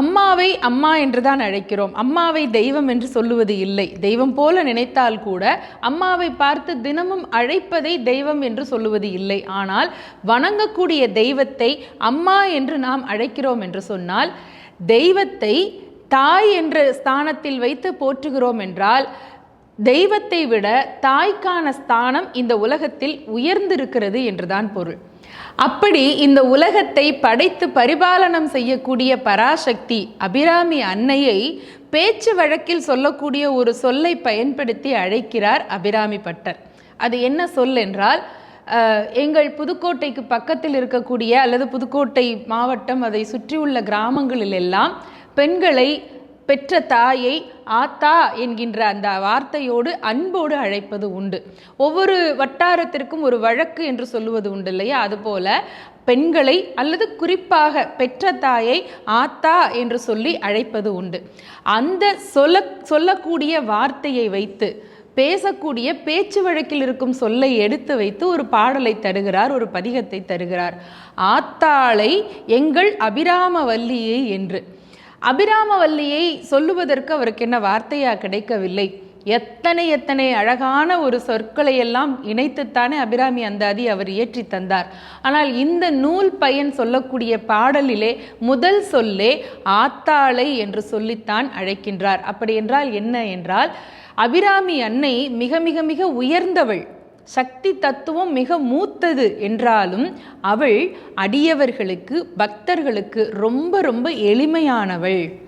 அம்மாவை அம்மா என்று தான் அழைக்கிறோம். அம்மாவை தெய்வம் என்று சொல்லுவது இல்லை. தெய்வம் போல நினைத்தால் கூட அம்மாவை பார்த்து தினமும் அழைப்பதை தெய்வம் என்று சொல்லுவது இல்லை. ஆனால் வணங்கக்கூடிய தெய்வத்தை அம்மா என்று நாம் அழைக்கிறோம் என்று சொன்னால் தெய்வத்தை தாய் என்ற ஸ்தானத்தில் வைத்து போற்றுகிறோம் என்றால் தெய்வத்தை விட தாய்க்கான ஸ்தானம் இந்த உலகத்தில் உயர்ந்திருக்கிறது என்றுதான் பொருள். அப்படி இந்த உலகத்தை படைத்து பரிபாலனம் செய்யக்கூடிய பராசக்தி அபிராமி அன்னையை பேச்சு வழக்கில் சொல்லக்கூடிய ஒரு சொல்லை பயன்படுத்தி அழைக்கிறார் அபிராமி பட்டர். அது என்ன சொல் என்றால் எங்கள் புதுக்கோட்டைக்கு பக்கத்தில் இருக்கக்கூடிய அல்லது புதுக்கோட்டை மாவட்டம் அதை சுற்றியுள்ள கிராமங்களில் எல்லாம் பெண்களை பெற்ற தாயை ஆத்தா என்கின்ற அந்த வார்த்தையோடு அன்போடு அழைப்பது உண்டு. ஒவ்வொரு வட்டாரத்திற்கும் ஒரு வழக்கு என்று சொல்லுவது உண்டு இல்லையா? அதுபோல பெண்களை அல்லது குறிப்பாக பெற்ற தாயை ஆத்தா என்று சொல்லி அழைப்பது உண்டு. அந்த சொல்ல சொல்லக்கூடிய வார்த்தையை வைத்து பேசக்கூடிய பேச்சு வழக்கில் இருக்கும் சொல்லை எடுத்து வைத்து ஒரு பாடலை தருகிறார் ஒரு பதிகத்தை தருகிறார். ஆத்தாளை எங்கள் அபிராமவல்லியை என்று. அபிராமவல்லியை சொல்லுவதற்கு அவருக்கு என்ன வார்த்தையா கிடைக்கவில்லை. எத்தனை எத்தனை அழகான ஒரு சொற்களை எல்லாம் இணைத்துத்தானே அபிராமி அந்தாதி அவர் இயற்றி தந்தார். ஆனால் இந்த நூல் பயன் சொல்லக்கூடிய பாடலிலே முதல் சொல்லே ஆத்தாளை என்று சொல்லித்தான் அழைக்கின்றார். அப்படி என்றால் என்ன? என்றால் அபிராமி அன்னை மிக மிக மிக உயர்ந்தவள். சக்தி தத்துவம் மிக மூத்தது என்றாலும் அவள் அடியவர்களுக்கு பக்தர்களுக்கு ரொம்ப ரொம்ப எளிமையானவள்.